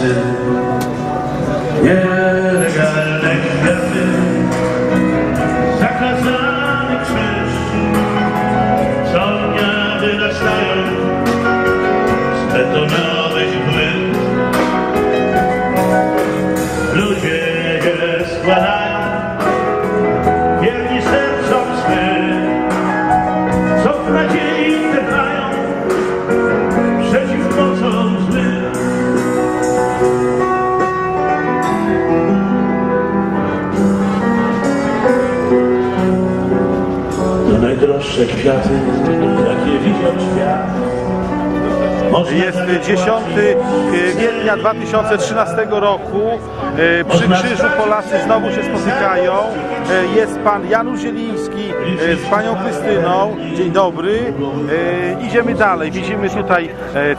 to kwiaty, jakie widział świat. Jest 10 kwietnia 2013 roku. E, Przy krzyżu Polacy znowu się spotykają. E, Jest pan Janusz Zieliński e, z panią Krystyną. Dzień dobry. Idziemy dalej. Widzimy tutaj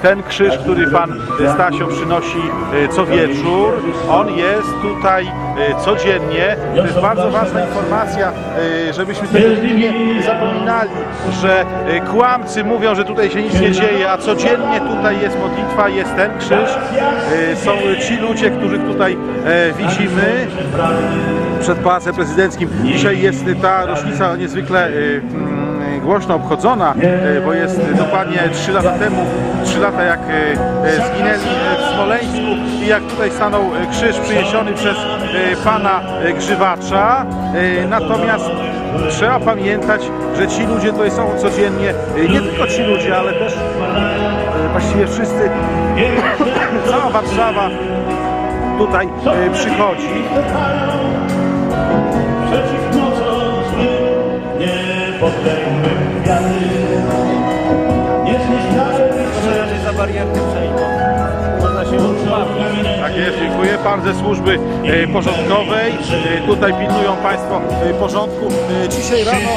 ten krzyż, który pan Stasio przynosi co wieczór. On jest tutaj codziennie. To jest bardzo ważna informacja, żebyśmy tego nie zapominali, że kłamcy mówią, że tutaj się nic nie dzieje, a codziennie tutaj jest modlitwa, jest ten krzyż. E, Są ci ludzie, których tutaj e, widzimy przed Pałacem Prezydenckim. Dzisiaj jest ta rocznica niezwykle e, mm, głośno obchodzona, e, bo jest dokładnie 3 lata temu, 3 lata jak zginęli w Smoleńsku i jak tutaj stanął krzyż przyniesiony przez pana Grzywacza. Natomiast trzeba pamiętać, że ci ludzie tutaj są codziennie, nie tylko ci ludzie, ale też właściwie wszyscy, cała Warszawa tutaj e, przychodzi. Przeciw mocom złym nie kwiaty. Niezniszczalny krzyż za barierkę przejdą. Tak jest, dziękuję. Pan ze służby e, porządkowej. E, Tutaj pilnują Państwo e, porządku. Dzisiaj rano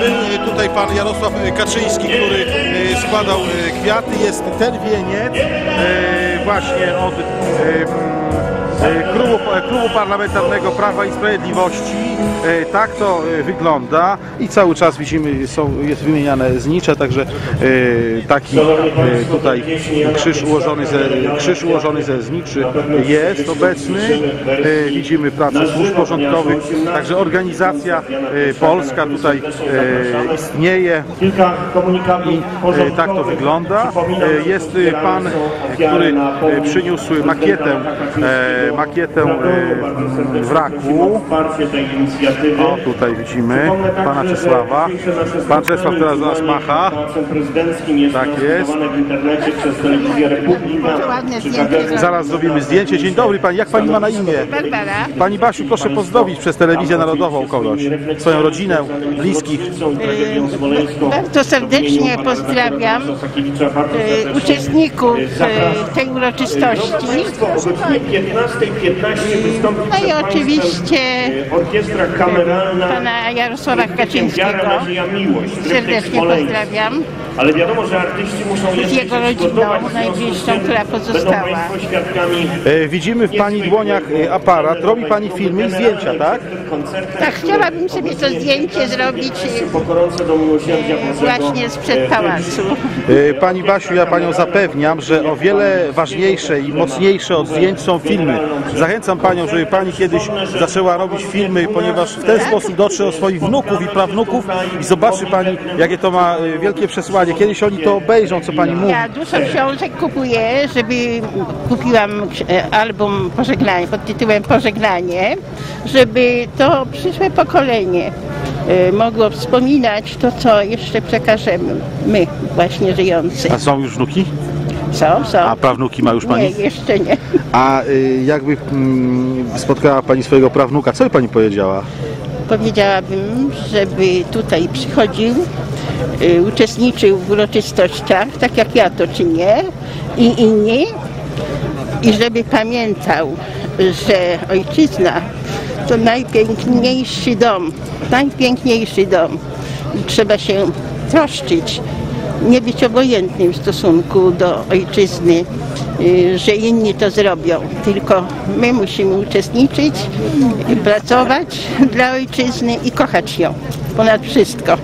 był tutaj Pan Jarosław Kaczyński, który składał kwiaty. Jest ten wieniec właśnie od klubu, e, klubu Parlamentarnego Prawa i Sprawiedliwości. E, Tak to e, wygląda i cały czas widzimy, są, jest wymieniane znicze, także e, taki e, tutaj krzyż ułożony ze, krzyż ułożony ze zniczy jest obecny. E, Widzimy pracę służb porządkowych, także organizacja e, polska tutaj e, istnieje. I e, tak to wygląda. E, Jest e, pan, e, który e, przyniósł makietę, e, makietę e, wraku. O, tutaj widzimy pana Czesława. Pan Czesław teraz do nas macha. Tak jest. Zaraz zrobimy zdjęcie. Dzień dobry pani, jak pani ma na imię? Barbara. Pani Basiu, proszę pozdrowić przez telewizję narodową kogoś, swoją rodzinę, bliskich. Bardzo serdecznie pozdrawiam uczestników tej uroczystości. O godzinie 15.15 wystąpi No i oczywiście Państwem orkiestra kameralna pana Jarosława Kaczyńskiego. Wiara, nadzieja, miłość. Serdecznie pozdrawiam. Ale wiadomo, że artyści muszą Z jeszcze jego rodziną najbliższą, która pozostała. E, Widzimy w pani dłoniach e, aparat, robi pani filmy i zdjęcia, tak? Tak, chciałabym sobie to zdjęcie zrobić e, właśnie sprzed pałacu. E, Pani Basiu, ja panią zapewniam, że o wiele ważniejsze i mocniejsze od zdjęć są filmy. Zachęcam panią, żeby pani kiedyś zaczęła robić filmy, ponieważ w ten sposób dotrze do swoich wnuków i prawnuków i zobaczy pani, jakie to ma e, wielkie przesłanie. Kiedyś oni to obejrzą, co pani mówi. Ja dużo książek kupuję, żeby kupiłam e, album pożegnanie pod tytułem Pożegnanie, żeby to przyszłe pokolenie e, mogło wspominać to, co jeszcze przekażemy my właśnie żyjący. A są już wnuki? Są, są. A prawnuki ma już Nie, pani? jeszcze nie. A y, jakby mm, spotkała pani swojego prawnuka, co by pani powiedziała? Powiedziałabym, żeby tutaj przychodził, y, uczestniczył w uroczystościach, tak jak ja to czynię i inni, i żeby pamiętał, że ojczyzna to najpiękniejszy dom, najpiękniejszy dom. I trzeba się troszczyć, nie być obojętnym w stosunku do ojczyzny, y, że inni to zrobią, tylko my musimy uczestniczyć, pracować dla ojczyzny i kochać ją ponad wszystko.